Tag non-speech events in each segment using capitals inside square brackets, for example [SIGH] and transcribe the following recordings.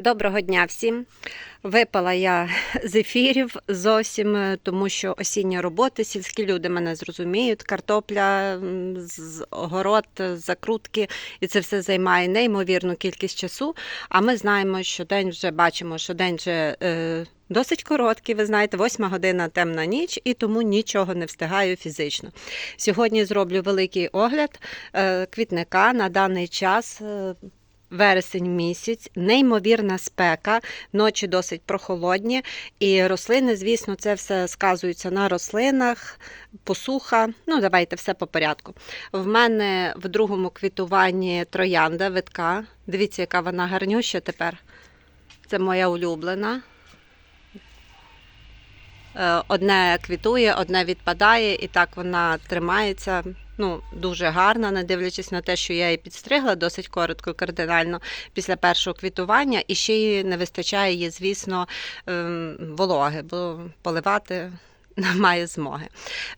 Доброго дня всім. Випала я з ефірів зовсім, е, тому що осінні роботи, сільські люди мене зрозуміють. Картопля, огород, е, закрутки, і це все займає неймовірну кількість часу. А ми знаємо, що день вже бачимо, що день вже е, досить короткий. Ви знаєте, восьма година темна ніч, і тому нічого не встигаю фізично. Сьогодні зроблю великий огляд е, квітника на даний час. Вересень місяць, неймовірна спека, ночі досить прохолодні, і рослини, звісно, це все сказується на рослинах, посуха. Ну, давайте все по порядку. В мене в другому квітуванні троянда витка. Дивіться, яка вона гарнюща тепер. Це моя улюблена. Е, Одне квітує, одне відпадає, і так вона тримається. Ну, дуже гарна, не дивлячись на те, що я її підстригла досить коротко, кардинально після першого квітування, і ще й не вистачає її, звісно, ем, вологи, бо поливати [LAUGHS] немає змоги.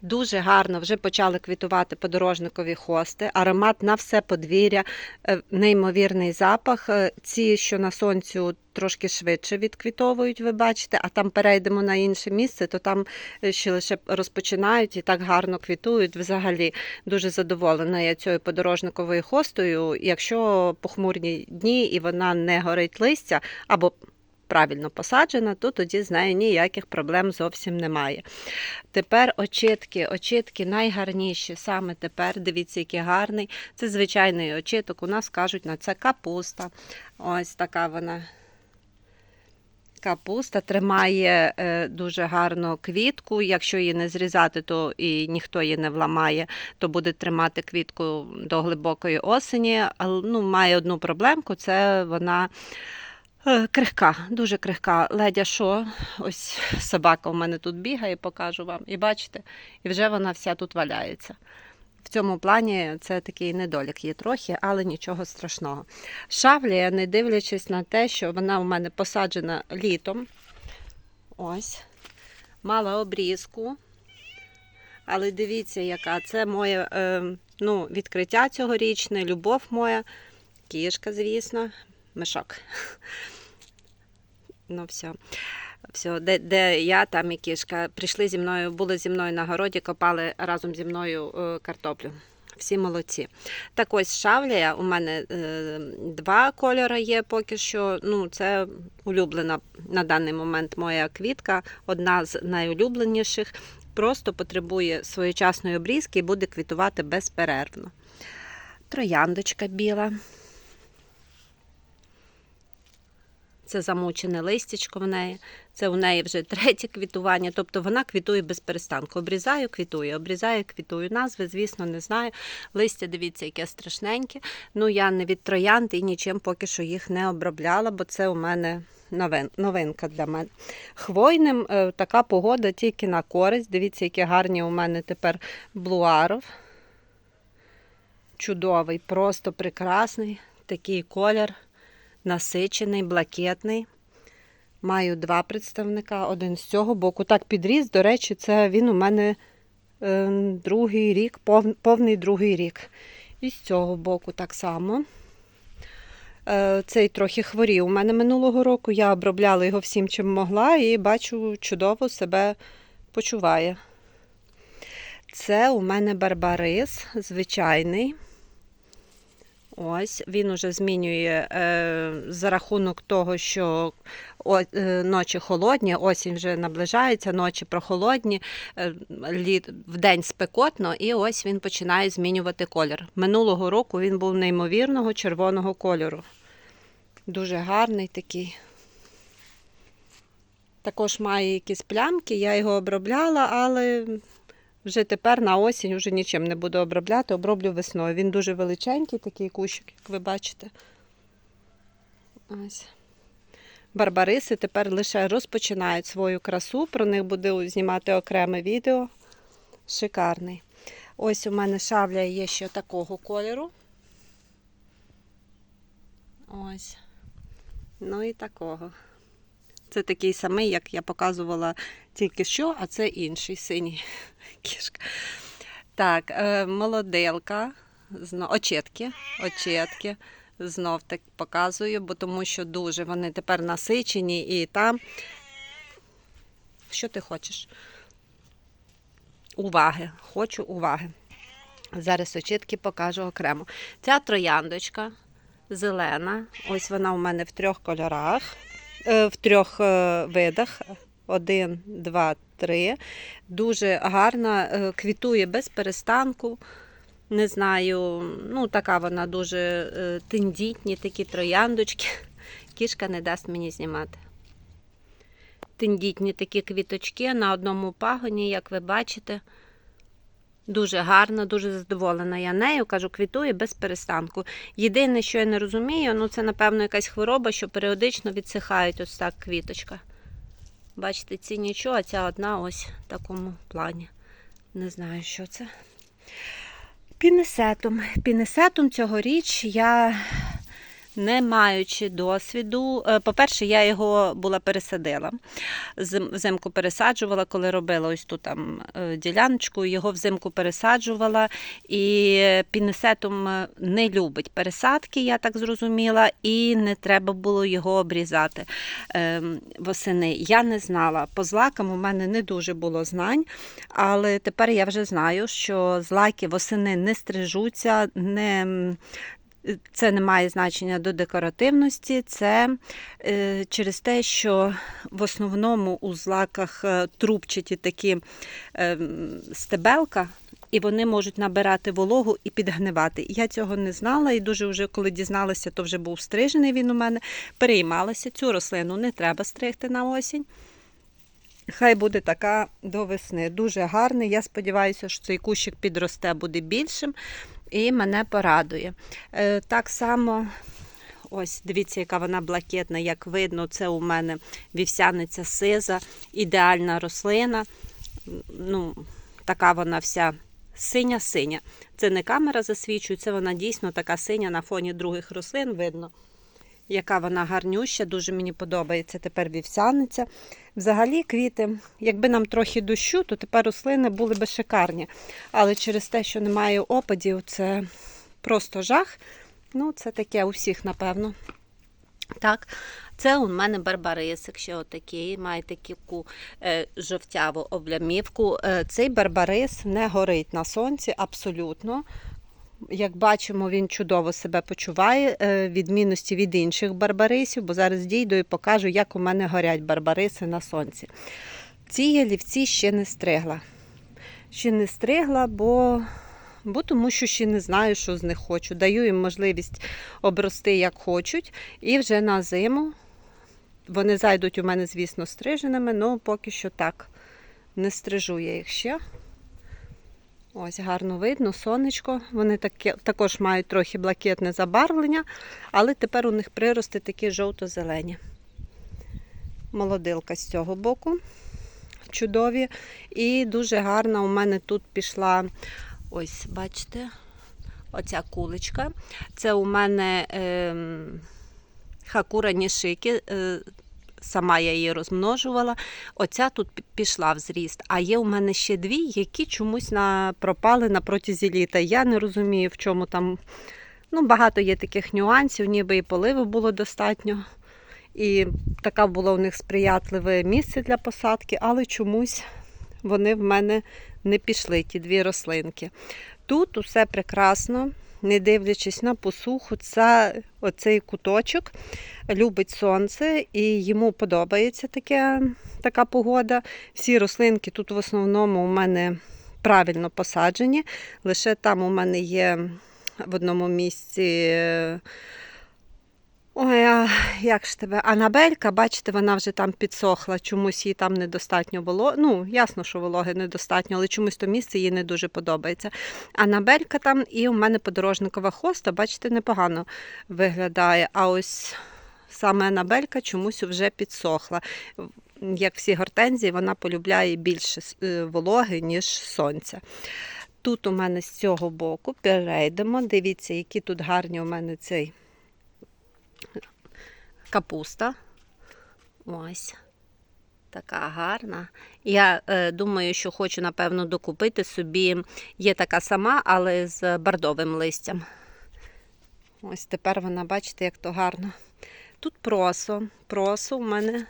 Дуже гарно вже почали квітувати подорожникові хости, аромат на все подвір'я, е, неймовірний запах. Е, Ці, що на сонцю трошки швидше відквітовують, ви бачите, а там перейдемо на інше місце, то там е, ще лише розпочинають і так гарно квітують. Взагалі дуже задоволена я цією подорожниковою хостою. Якщо похмурні дні і вона не горить листя або правильно посаджена, то тоді з нею ніяких проблем зовсім немає. Тепер очітки. Очітки найгарніші саме тепер. Дивіться, який гарний. Це звичайний очіток. У нас кажуть на це капуста. Ось така вона. Капуста тримає е, дуже гарно квітку. Якщо її не зрізати, то і ніхто її не вламає, то буде тримати квітку до глибокої осені. Але ну, має одну проблемку: це вона крихка, дуже крихка. Ледя що, ось собака у мене тут бігає, покажу вам. І бачите, і вже вона вся тут валяється. В цьому плані це такий недолік є трохи, але нічого страшного. Шавлія, не дивлячись на те, що вона у мене посаджена літом. Ось, мала обрізку. Але дивіться, яка це моє е, ну, відкриття цьогорічне, любов моя, кішка, звісно, мишок. [LAUGHS] Ну, все. Все, де, де я, там і кішка. Прийшли зі мною, були зі мною на городі, копали разом зі мною е, картоплю. Всі молодці. Так ось шавлія, у мене е, два кольори є поки що. Ну, це улюблена на даний момент моя квітка, одна з найулюбленіших. Просто потребує своєчасної обрізки і буде квітувати безперервно. Трояндочка біла. Це замучене листячко в неї. Це у неї вже третє квітування, тобто вона квітує без перестанку. Обрізаю, квітую, обрізаю, квітую. Назви, звісно, не знаю. Листя, дивіться, яке страшненьке. Ну, я не від троянд і нічим поки що їх не обробляла, бо це у мене новин, новинка для мене. Хвойним е, така погода тільки на користь. Дивіться, які гарні у мене тепер блуаров. Чудовий, просто прекрасний такий колір насичений, блакитний. Маю два представника, один з цього боку. Так підріс, до речі, це він у мене е, другий рік, пов, повний другий рік. І з цього боку так само. Е, цей трохи хворів. У мене минулого року я обробляла його всім, чим могла, і бачу, чудово себе почуває. Це у мене барбарис звичайний. Ось він уже змінює е, за рахунок того, що о, е, ночі холодні, осінь вже наближається, ночі прохолодні, е, літ, вдень спекотно, і ось він починає змінювати колір. Минулого року він був неймовірного червоного кольору. Дуже гарний такий. Також має якісь плямки, я його обробляла, але вже тепер на осінь вже нічим не буду обробляти, оброблю весною. Він дуже величенький, такий кущик, як ви бачите. Ось. Барбариси тепер лише розпочинають свою красу, про них буду знімати окреме відео. Шикарний. Ось у мене шавля є ще такого кольору. Ось. Ну і такого. Це такий самий, як я показувала тільки що, а це інший синій [LAUGHS] кішка. Так, е, молоделка, очетки, очетки. знов так показую, бо тому що дуже вони тепер насичені і там. Що ти хочеш? Уваги, хочу уваги. Зараз очітки покажу окремо. Ця трояндочка зелена. Ось вона у мене в трьох кольорах, в трьох е, видах. Один, два, три. Дуже гарна, е, квітує без перестанку. Не знаю, ну така вона дуже е, тендітні, такі трояндочки. [LAUGHS] Кішка не дасть мені знімати. Тендітні такі квіточки на одному пагоні, як ви бачите. Дуже гарно, дуже задоволена я нею. Кажу, квітує без перестанку. Єдине, що я не розумію, ну це, напевно, якась хвороба, що періодично відсихають ось так квіточка. Бачите, ці нічого, а ця одна ось в такому плані. Не знаю, що це. Пінесетом. Пінесетом цьогоріч я, не маючи досвіду, е, по-перше, я його була пересадила. Взимку пересаджувала, коли робила ось ту там е, діляночку, його взимку пересаджувала. І пінесетом е, не любить пересадки, я так зрозуміла, і не треба було його обрізати ем, восени. Я не знала. По злакам у мене не дуже було знань, але тепер я вже знаю, що злаки восени не стрижуться, не. Це не має значення до декоративності, це е, через те, що в основному у злаках е, трубчаті такі е, стебелка, і вони можуть набирати вологу і підгнивати. Я цього не знала, і дуже вже коли дізналася, то вже був стрижений він у мене. Переймалася. Цю рослину не треба стригти на осінь. Хай буде така до весни. Дуже гарний. Я сподіваюся, що цей кущик підросте, буде більшим і мене порадує. Е, так само, ось дивіться, яка вона блакитна, як видно, це у мене вівсяниця сиза, ідеальна рослина. Ну, така вона вся синя-синя. Це не камера засвічує, вона дійсно така синя на фоні других рослин видно. Яка вона гарнюща, дуже мені подобається тепер вівсяниця. Взагалі квіти, якби нам трохи дощу, то тепер рослини були би шикарні. Але через те, що немає опадів, це просто жах. Ну, це таке у всіх, напевно. Так, це у мене барбарисик, ще отакий, має таку е, жовтяву облямівку. Е, цей барбарис не горить на сонці абсолютно. Як бачимо, він чудово себе почуває, е, відмінності від інших барбарисів, бо зараз дійду і покажу, як у мене горять барбариси на сонці. Ці ялівці ще не стригла. Ще не стригла, бо, бо тому що ще не знаю, що з них хочу. Даю їм можливість обрости як хочуть. І вже на зиму вони зайдуть у мене, звісно, стриженими, але поки що так. Не стрижу я їх ще. Ось гарно видно, сонечко. Вони таке, також мають трохи блакитне забарвлення, але тепер у них прирости такі жовто-зелені. Молодилка з цього боку. Чудові. І дуже гарна у мене тут пішла, ось, бачите, оця куличка. Це у мене ем, хакура нішики. Е, Сама я її розмножувала. Оця тут пішла в зріст. А є у мене ще дві, які чомусь пропали на протязі літа. Я не розумію, в чому там. Ну, багато є таких нюансів, ніби і поливу було достатньо. І таке було у них сприятливе місце для посадки, але чомусь вони в мене не пішли, ті дві рослинки. Тут усе прекрасно, не дивлячись на посуху, це оцей куточок любить сонце і йому подобається таке, така погода. Всі рослинки тут в основному у мене правильно посаджені. Лише там у мене є в одному місці. Ой, а як ж тебе? Анабелька, бачите, вона вже там підсохла, чомусь їй там недостатньо було. Ну, ясно, що вологи недостатньо, але чомусь то місце їй не дуже подобається. Анабелька там і у мене подорожникова хоста, бачите, непогано виглядає. А ось саме Анабелька чомусь вже підсохла. Як всі гортензії, вона полюбляє більше е, вологи, ніж сонця. Тут у мене з цього боку перейдемо. Дивіться, які тут гарні у мене цей капуста. Ось. Така гарна. Я е, думаю, що хочу, напевно, докупити собі. Є така сама, але з бордовим листям. Ось тепер вона, бачите, як то гарно. Тут просо. Просо у мене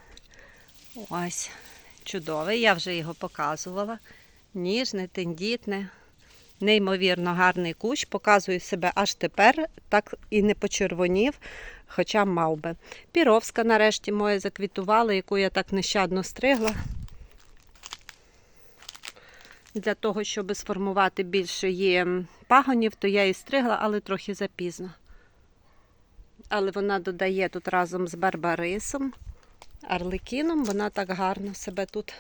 ось чудове. Я вже його показувала. Ніжне, тендітне, неймовірно гарний кущ. Показую себе аж тепер, так і не почервонів, хоча мав би. Піровська нарешті моя заквітувала, яку я так нещадно стригла. Для того, щоб сформувати більше її пагонів, то я її стригла, але трохи запізно. Але вона додає тут разом з барбарисом, арлекіном, вона так гарно себе тут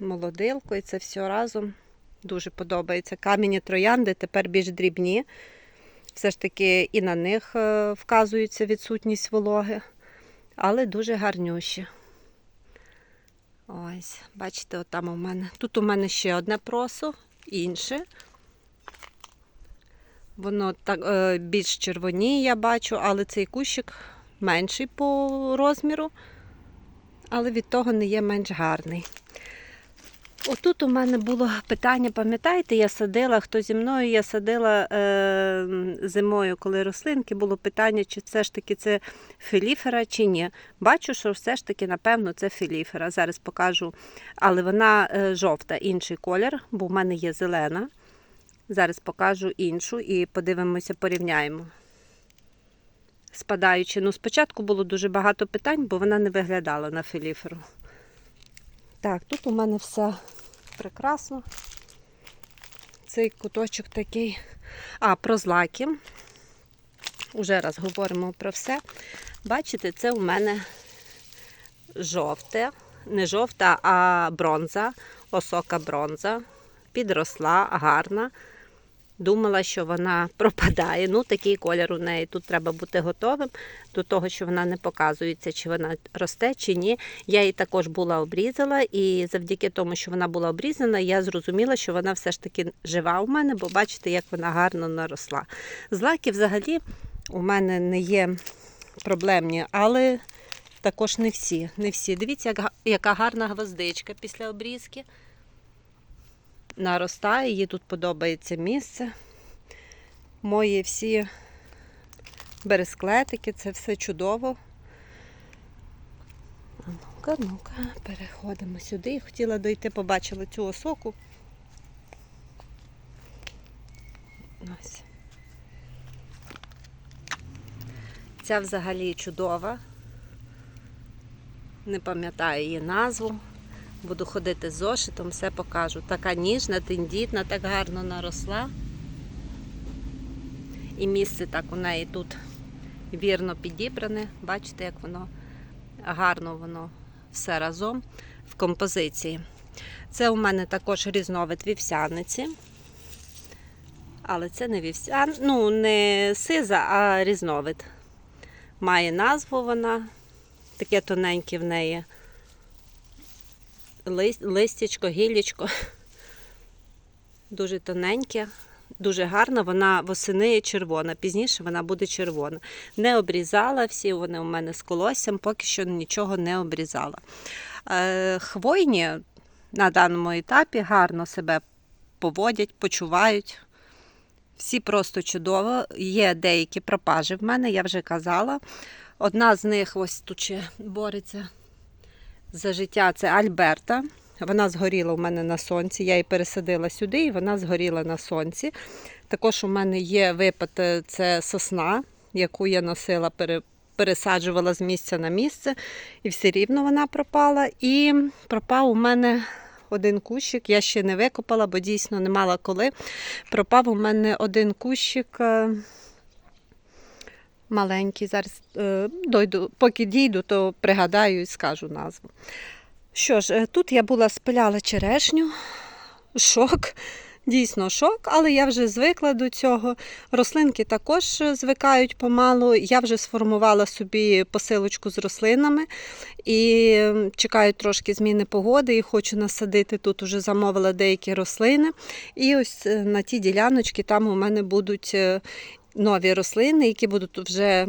молодилкою, це все разом дуже подобається. Кам'яні троянди тепер більш дрібні. Все ж таки і на них е, вказується відсутність вологи, але дуже гарнющі. Ось, бачите, от там у мене. Тут у мене ще одне просо, інше. Воно так е, більш червоніє, я бачу, але цей кущик менший по розміру, але від того не є менш гарний. Отут у мене було питання, пам'ятаєте, я садила, хто зі мною, я садила е, зимою, коли рослинки, було питання, чи все ж таки це філіфера, чи ні. Бачу, що все ж таки, напевно, це філіфера. Зараз покажу. Але вона е, жовта, інший колір, бо в мене є зелена. Зараз покажу іншу і подивимося, порівняємо. Спадаючи. Ну, спочатку було дуже багато питань, бо вона не виглядала на філіферу. Так, тут у мене все прекрасно. Цей куточок такий. А, про злаки. Уже раз говоримо про все. Бачите, це у мене жовте, не жовта, а бронза, осока бронза. Підросла, гарна. Думала, що вона [LAUGHS] пропадає. Ну, такий колір у неї. Тут треба бути готовим до того, що вона не показується, чи вона росте, чи ні. Я її також була обрізала, і завдяки тому, що вона була обрізана, я зрозуміла, що вона все ж таки жива у мене, бо бачите, як вона гарно наросла. Злаки взагалі у мене не є проблемні, але також не всі. Не всі. Дивіться, як яка гарна гвоздичка після обрізки наростає, їй тут подобається місце. Мої всі бересклетики, це все чудово. Ну-ка, ну-ка, переходимо сюди. Хотіла дойти, побачила цю осоку. Ось. Ця взагалі чудова. Не пам'ятаю її назву. Буду ходити з зошитом, все покажу. Така ніжна, тендітна, так гарно наросла. І місце так у неї тут вірно підібране. Бачите, як воно гарно воно все разом в композиції. Це у мене також різновид вівсяниці. Але це не вівсян, ну, не сиза, а різновид. Має назву вона, таке тоненьке в неї листячко, гіллячко. Дуже тоненьке, дуже гарна. Вона восени червона, пізніше вона буде червона. Не обрізала, всі вони у мене з колоссям, поки що нічого не обрізала. Е, Хвойні на даному етапі гарно себе поводять, почувають. Всі просто чудово. Є деякі пропажі в мене, я вже казала. Одна з них ось тут ще бореться за життя це Альберта. Вона згоріла у мене на сонці. Я її пересадила сюди, і вона згоріла на сонці. Також у мене є випад е, це сосна, яку я носила, пересаджувала з місця на місце, і все рівно вона пропала. І пропав у мене один кущик. Я ще не викопала, бо дійсно не мала коли. Пропав у мене один кущик. Маленький, зараз е, дойду, поки дійду, то пригадаю і скажу назву. Що ж, е, тут я була спиляла черешню, шок, дійсно шок, але я вже звикла до цього. Рослинки також е, звикають помалу. Я вже сформувала собі посилочку з рослинами і чекаю трошки зміни погоди і хочу насадити. Тут вже замовила деякі рослини. І ось на ті діляночки там у мене будуть нові рослини, які будуть вже.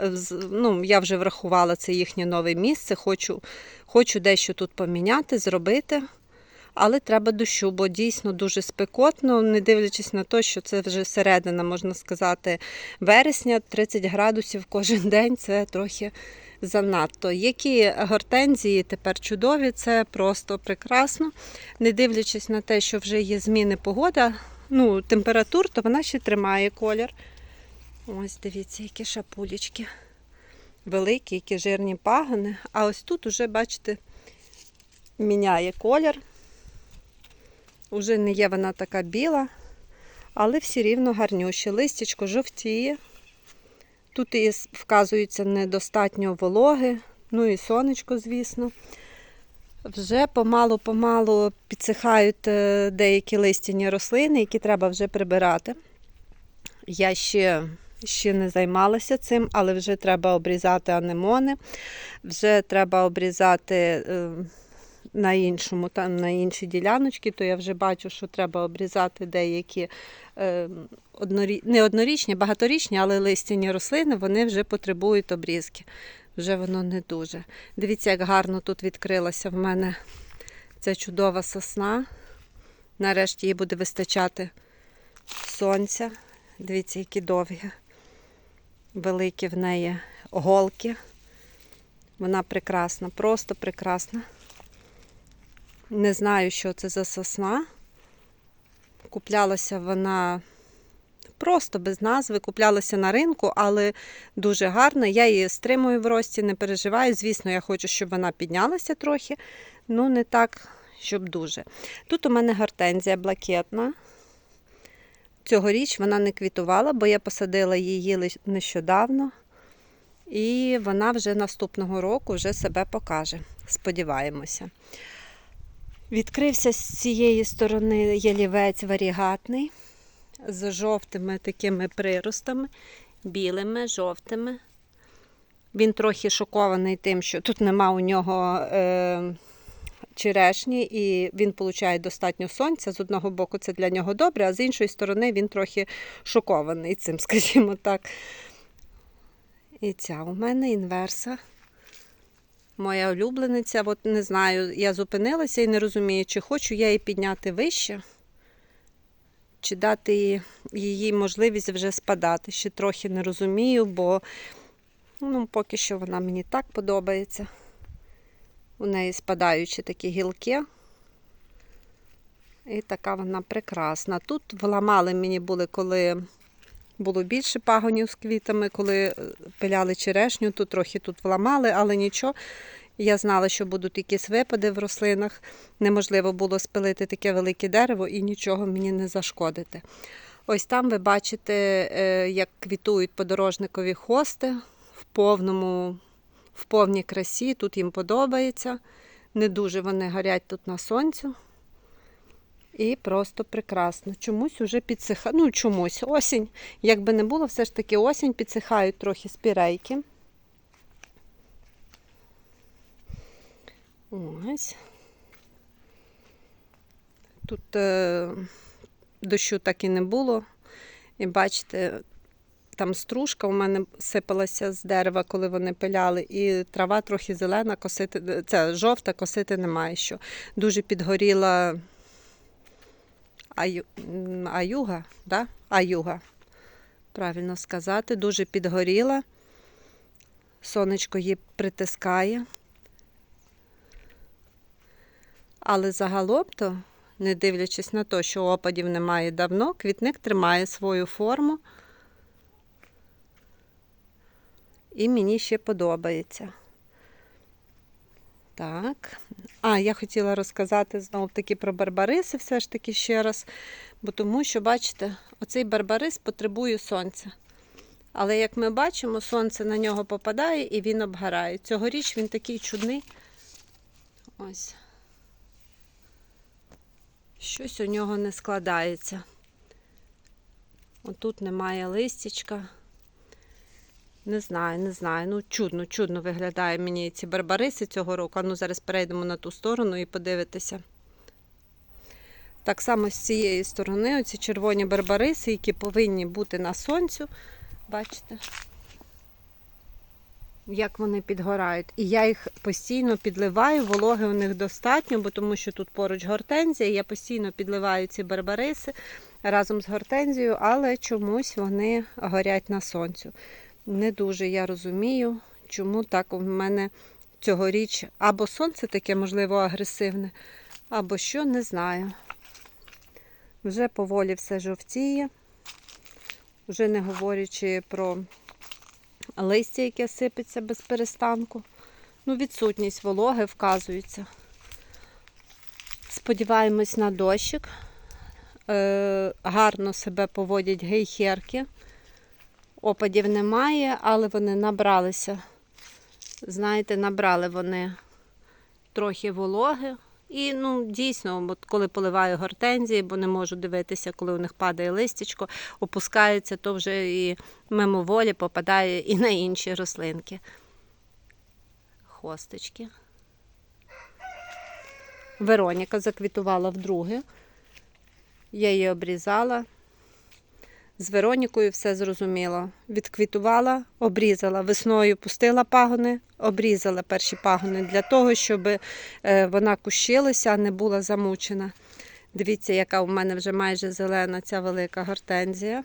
е, Ну, я вже врахувала це їхнє нове місце. Хочу, хочу дещо тут поміняти, зробити. Але треба дощу, бо дійсно дуже спекотно, не дивлячись на те, що це вже середина, можна сказати, вересня, 30 градусів кожен [LAUGHS] день це трохи занадто. Які гортензії тепер чудові, це просто прекрасно. Не дивлячись на те, що вже є зміни погода, ну, температур, то вона ще тримає колір. Ось дивіться, які шапулечки. Великі, які жирні пагони. А ось тут уже, бачите, міняє колір. Уже не є вона така біла, але все рівно гарнюща. Листячко жовтіє. Тут і вказується недостатньо вологи, ну і сонечко, звісно. Вже помалу-помалу підсихають е, деякі листяні рослини, які треба вже прибирати. Я ще, ще не займалася цим, але вже треба обрізати анемони, вже треба обрізати е, на іншому, там, на іншій діляночці, то я вже бачу, що треба обрізати деякі е, однорі... не однорічні, багаторічні, але листяні рослини, вони вже потребують обрізки. Вже воно не дуже. Дивіться, як гарно тут відкрилася в мене ця чудова сосна. Нарешті їй буде вистачати сонця. Дивіться, які довгі, великі в неї голки. Вона прекрасна, просто прекрасна. Не знаю, що це за сосна. Куплялася вона просто без назви, куплялася на ринку, але дуже гарна. Я її стримую в рості, не переживаю. Звісно, я хочу, щоб вона піднялася трохи, ну не так, щоб дуже. Тут у мене гортензія блакетна. Цьогоріч вона не квітувала, бо я посадила її нещодавно. І вона вже наступного року вже себе покаже. Сподіваємося. Відкрився з цієї сторони ялівець варігатний з жовтими такими приростами, білими, жовтими. Він трохи шокований тим, що тут нема у нього е, черешні, і він получає достатньо сонця. З одного боку, це для нього добре, а з іншої сторони він трохи шокований цим, [LAUGHS] скажімо так. І ця у мене інверса. Моя улюблениця, от не знаю, я зупинилася і не розумію, чи хочу я її підняти вище, чи дати їй можливість вже спадати. Ще трохи не розумію, бо ну, поки що вона мені так подобається. У неї спадаючі такі гілки. І така вона прекрасна. Тут вламали мені були, коли було більше пагонів з квітами, коли пиляли черешню, то трохи тут вламали, але нічого. Я знала, що будуть якісь випади в рослинах. Неможливо було спилити таке велике дерево і нічого мені не зашкодити. Ось там ви бачите, е, як квітують подорожникові хости в повному, в повній красі. Тут їм подобається. Не дуже вони горять тут на сонцю. І просто прекрасно. Чомусь уже підсихає. Ну, чомусь осінь. Як би не було, все ж таки осінь підсихають трохи спірейки. Ось. Тут е, дощу так і не було. І бачите, там стружка у мене сипалася з дерева, коли вони пиляли, і трава трохи зелена, косити, це жовта, косити немає що. Дуже підгоріла аю, аюга, да? аюга, правильно сказати, дуже підгоріла. Сонечко її притискає. Але загалом то, не дивлячись на те, що опадів немає давно, квітник тримає свою форму. І мені ще подобається. Так. А, я хотіла розказати знову таки про барбариси все ж таки ще раз. Бо тому що, бачите, оцей барбарис потребує сонця. Але як ми бачимо, сонце на нього попадає і він обгорає. Цьогоріч він такий чудний. Ось. Щось у нього не складається. Отут немає листячка. Не знаю, не знаю. Ну, чудно, чудно виглядає мені ці барбариси цього року. Ну зараз перейдемо на ту сторону і подивитися. Так само з цієї сторони, оці червоні барбариси, які повинні бути на сонцю. Бачите? як вони підгорають. І я їх постійно підливаю, вологи у них достатньо, бо тому що тут поруч гортензія, я постійно підливаю ці барбариси разом з гортензією, але чомусь вони горять на сонцю. Не дуже я розумію, чому так у мене цьогоріч або сонце таке, можливо, агресивне, або що, не знаю. Вже поволі все жовтіє, вже не говорячи про листя, яке сипеться без перестанку. Ну, відсутність вологи вказується. Сподіваємось на дощик. Е, гарно себе поводять гейхерки. Опадів немає, але вони набралися. Знаєте, набрали вони трохи вологи. І ну, дійсно, от коли поливаю гортензії, бо не можу дивитися, коли у них падає листячко, опускається, то вже і мимоволі попадає і на інші рослинки. Хосточки. Вероніка заквітувала вдруге. Я її обрізала. З Веронікою все зрозуміло. Відквітувала, обрізала. Весною пустила пагони, обрізала перші пагони для того, щоб е, вона кущилася, а не була замучена. Дивіться, яка у мене вже майже зелена ця велика гортензія.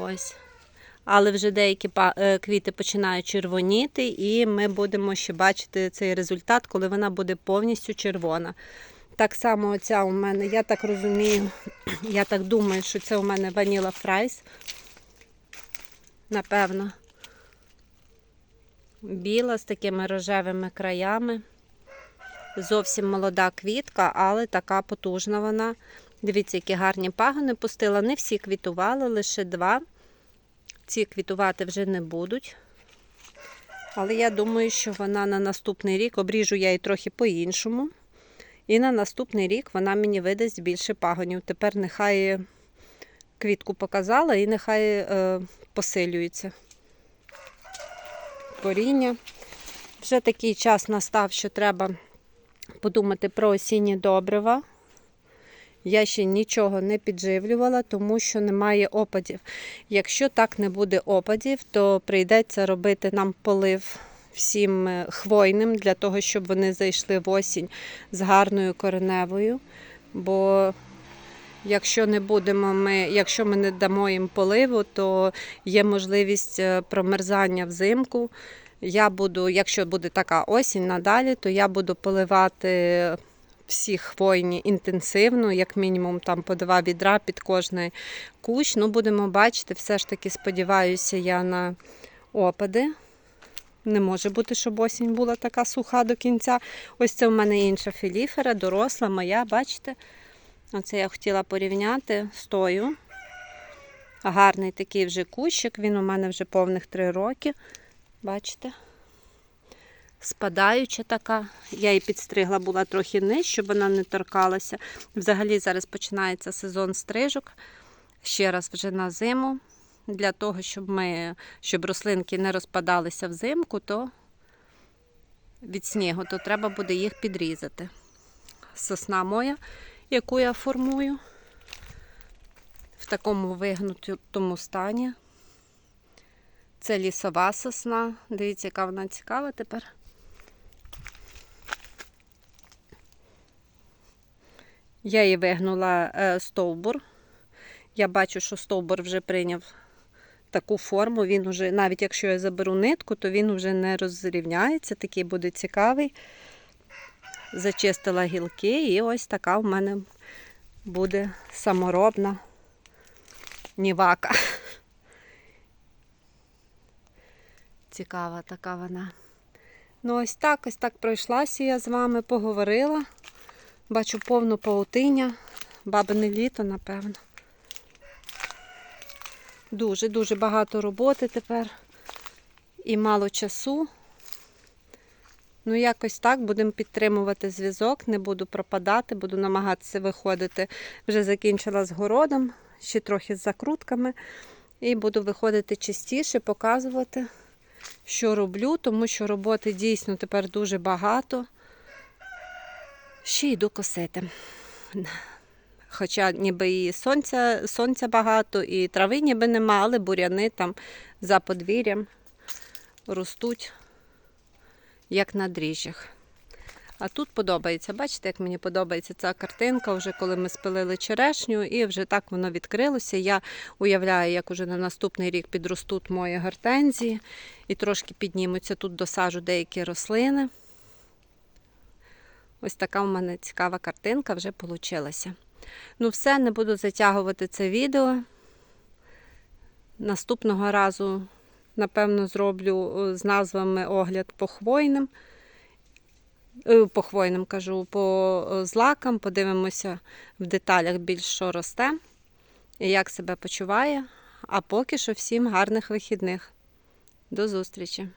Ось. Але вже деякі е, квіти починають червоніти, і ми будемо ще бачити цей результат, коли вона буде повністю червона. Так само оця у мене, я так розумію, [CLEARS THROAT] я так думаю, що це у мене ваніла фрайс. Напевно. Біла з такими рожевими краями. Зовсім молода квітка, але така потужна вона. Дивіться, які гарні пагони пустила. Не всі квітували, лише два. Ці квітувати вже не будуть. Але я думаю, що вона на наступний рік обріжу я її трохи по-іншому. І на наступний рік вона мені видасть більше пагонів. Тепер нехай квітку показала і нехай е, посилюється коріння. Вже такий час настав, що треба подумати про осінні добрива. Я ще нічого не підживлювала, тому що немає опадів. Якщо так не буде опадів, то прийдеться робити нам полив всім е, хвойним для того, щоб вони зайшли в осінь з гарною кореневою. Бо якщо не будемо ми, якщо ми не дамо їм поливу, то є можливість е, промерзання взимку. Я буду, якщо буде така осінь надалі, то я буду поливати всі хвойні інтенсивно, як мінімум там по два відра під кожний кущ. Ну, будемо бачити, все ж таки сподіваюся я на опади. Не може бути, щоб осінь була така суха до кінця. Ось це в мене інша філіфера, доросла моя, бачите? Оце я хотіла порівняти з тою. Гарний такий вже кущик, він у мене вже повних три роки. Бачите? Спадаюча така. Я її підстригла була трохи нижче, щоб вона не торкалася. Взагалі зараз починається сезон стрижок. Ще раз вже на зиму. Для того, щоб ми, щоб рослинки не розпадалися взимку, то від снігу, то треба буде їх підрізати. Сосна моя, яку я формую в такому вигнутому стані. Це лісова сосна. Дивіться, яка вона цікава тепер. Я її вигнула е, стовбур. Я бачу, що стовбур вже прийняв таку форму. Він уже, навіть якщо я заберу нитку, то він вже не розрівняється, такий буде цікавий. Зачистила гілки, і ось така в мене буде саморобна нівака. Цікава така вона. Ну, ось так, ось так пройшлася я з вами, поговорила. Бачу повну паутиня, бабине літо, напевно. Дуже-дуже багато роботи тепер і мало часу. Ну, якось так будемо підтримувати зв'язок, не буду пропадати, буду намагатися виходити. Вже закінчила з городом, ще трохи з закрутками. І буду виходити частіше, показувати, що роблю, тому що роботи дійсно тепер дуже багато. Ще йду косити. Хоча ніби і сонця, сонця багато, і трави ніби нема, але буряни там за подвір'ям ростуть, як на дріжджах. А тут подобається. Бачите, як мені подобається ця картинка, вже коли ми спилили черешню, і вже так воно відкрилося. Я уявляю, як уже на наступний рік підростуть мої гортензії і трошки піднімуться. Тут досажу деякі рослини. Ось така у мене цікава картинка вже вийшла. Ну, все, не буду затягувати це відео. Наступного разу, напевно, зроблю е, з назвами огляд по хвойним. Е, По хвойним кажу, по е, злакам, подивимося в деталях більш що росте і як себе почуває. А поки що всім гарних вихідних. До зустрічі!